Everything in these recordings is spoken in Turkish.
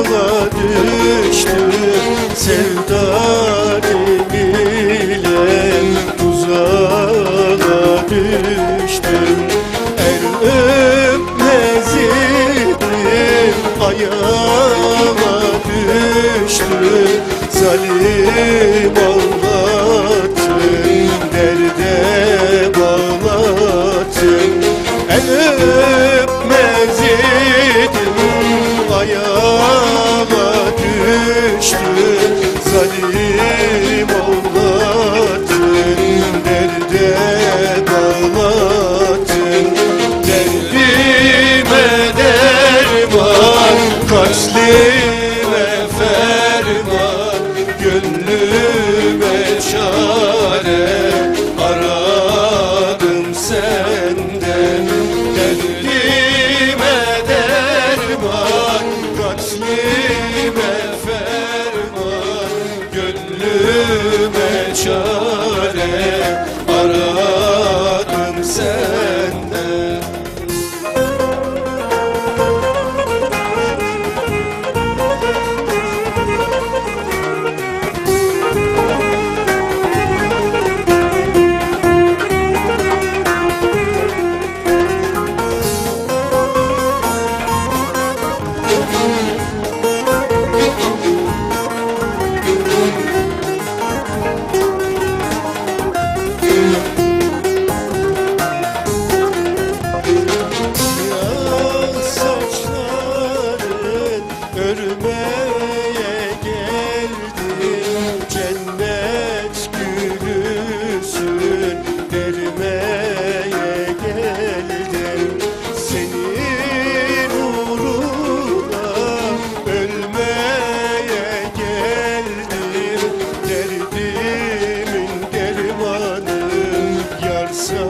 yola düştü Sevdan ile tuzağa düştüm. El öpmez idim ayağıma düştü. Zalim ağlattın derde ölüme çağır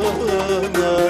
yanına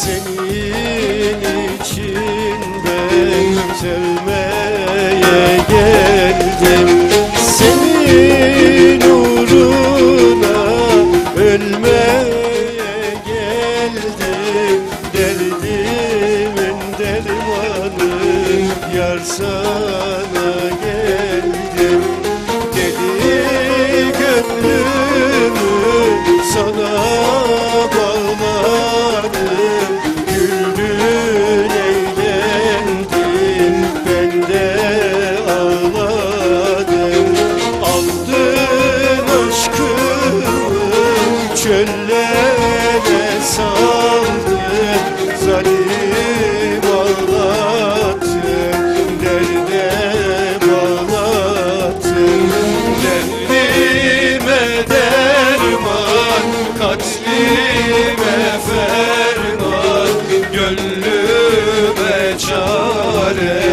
senin için ben sevdim Göllere saldı zalim ağlattı Derde bağlattı. Derdime derman katlime ferman Gönlüme çare.